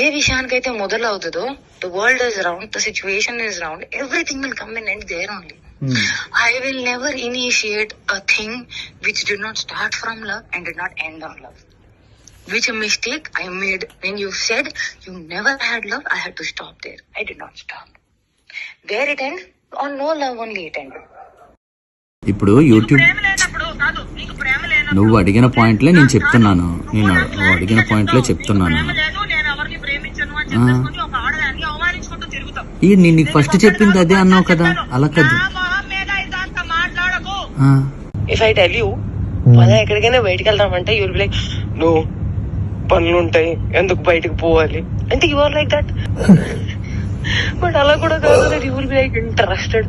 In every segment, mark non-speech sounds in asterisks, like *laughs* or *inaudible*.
ఏ విషయానికైతే మొదలవుతుందో the world is round the situation is round everything will come in and there only. I will never initiate a thing which did not start from love and did not end on love. Which a mistake I made when you said you never had love, I had to stop there. I did not stop. There it end, on no love only it end. ఇప్పుడు YouTube నువ్వు అడిగిన పాయింట్లే నేను చెప్తున్నాను నేను అడిగిన పాయింట్లే చెప్తున్నాను. ఈ నేను నీకు ఫస్ట్ చెప్పింది అదే అన్నావు కదా అలా కాదు. If I tell you, పద ఎక్కడికైనా బయటికి వెళ్దామంటే బి లైక్ నో పనులు ఉంటాయి ఎందుకు బయటకు పోవాలి? అంటే you are like that but అలా కూడా కాదు you will be like interested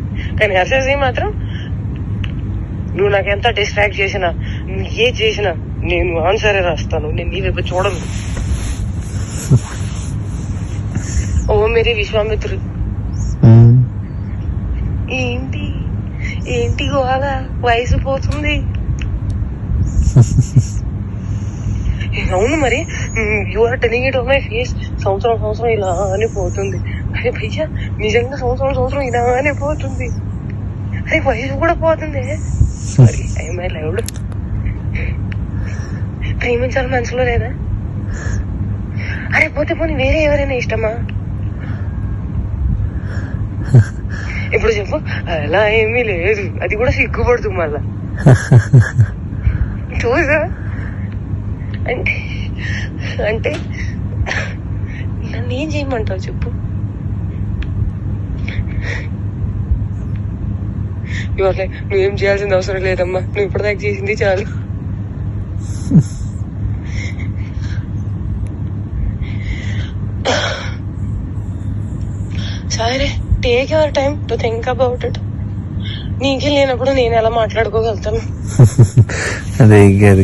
కానీ హర్షసే మాత్రం నువ్వు నాకు ఎంత డిస్ట్రాక్ట్ చేసినా నువ్వు ఏ చేసినా నేను ఆన్సరే రాస్తాను. నేను నీ వైపు చూడను. ఓ మేరీ విశ్వామిత్రుడు. ఏంటి? ఏంటి గోవాల వయసు పోతుంది. అవును మరి you are telling it my face సంవత్సరం సంవత్సరం ఇలానే పోతుంది. అరే భయ్యా నిజంగా సంవత్సరం సంవత్సరం ఇలానే పోతుంది. అరే వయసు కూడా పోతుంది. సారీ. ఐఎమ్ లైవ్డ్ ప్రేమించాలి మనసులో లేదా? అరే పోతే పోనీ వేరే ఎవరైనా ఇష్టమా? ఇప్పుడు చెప్పు. అలా ఏమీ లేదు. అది కూడా సిగ్గుపడుతుంది మళ్ళా. చూసా? అంటే అంటే నన్ను ఏం చేయమంటావు చెప్పు. ఇవాళ నువ్వేం చేయాల్సిన అవసరం లేదమ్మా. నువ్వు ఇప్పటిదాకా చేసింది చాలు. సరే take your time to think about it నీకే లేనప్పుడు నేను ఎలా మాట్లాడుకోగలుగుతాను. *laughs* అదే కాదు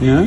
Yeah?